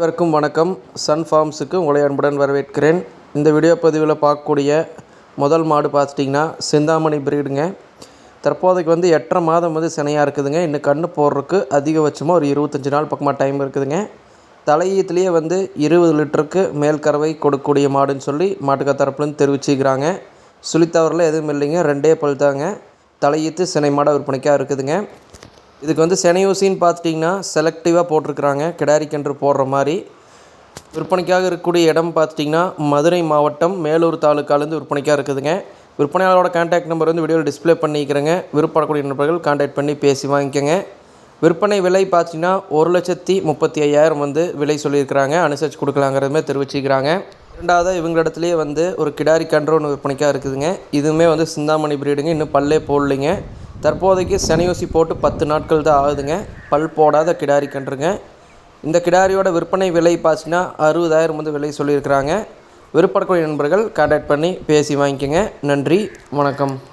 அனைவருக்கும் வணக்கம். சன் ஃபார்ம்ஸுக்கு உங்களை அன்புடன் வரவேற்கிறேன். இந்த வீடியோ பதிவில் பார்க்கக்கூடிய முதல் மாடு பார்த்துட்டிங்கன்னா செந்தாமணி பிரீடுங்க தற்போதைக்கு வந்து எட்டரை மாதம் வந்து சினையாக இருக்குதுங்க. இன்னும் கன்று போடுறதுக்கு அதிகபட்சமாக ஒரு இருபத்தஞ்சி நாள் பக்கமாக டைம் இருக்குதுங்க. தலையீத்துலேயே வந்து இருபது லிட்டருக்கு மேல் கறவை கொடுக்கக்கூடிய மாடுன்னு சொல்லி மாட்டுக்கா தரப்புலேருந்து தெரிவிச்சுக்கிறாங்க. சுழித்தவரில் எதுவும் இல்லைங்க. ரெண்டே பல் தாங்க. தலையீத்து சினை மாடாக விற்பனைக்காக இருக்குதுங்க. இதுக்கு வந்து செனையூசின்னு பார்த்துட்டிங்கன்னா செலக்டிவாக போட்டிருக்கிறாங்க. கிடாரிக்கன்று போடுற மாதிரி. விற்பனைக்காக இருக்கக்கூடிய இடம் பார்த்துட்டிங்கன்னா மதுரை மாவட்டம் மேலூர் தாலுக்காலேருந்து விற்பனைக்காக இருக்குதுங்க. விற்பனையாளரோட கான்டாக்ட் நம்பர் வந்து வீடியோவில் டிஸ்ப்ளே பண்ணிக்கிறேங்க. விருப்பப்படக்கூடிய நண்பர்கள் கான்டாக்ட் பண்ணி பேசி வாங்கிக்கோங்க. விற்பனை விலை பார்த்தீங்கன்னா ஒரு லட்சத்தி முப்பத்தி ஐயாயிரம் வந்து விலை சொல்லியிருக்கிறாங்க. அனுசரித்து கொடுக்கலாங்கிறதுமே தெரிவிச்சுக்கிறாங்க. ரெண்டாவது இவங்களிடத்துலேயே வந்து ஒரு கிடாரி கன்று ஒன்று விற்பனைக்காக இருக்குதுங்க. இதுவுமே வந்து சிந்தாமணி பிரீடுங்க இன்னும் பல்லே போடலைங்க. தற்போதைக்கு சனியூசி போட்டு பத்து நாட்கள் தான் ஆகுதுங்க. பல் போடாத கிடாரி கன்றுங்க. இந்த கிடாரியோட விற்பனை விலை பார்த்தீங்கன்னா அறுபதாயிரம் வந்து விலை சொல்லியிருக்கிறாங்க. விருப்பக்கூடிய நண்பர்கள் கான்டாக்ட் பண்ணி பேசி வாங்கிக்கோங்க. நன்றி. வணக்கம்.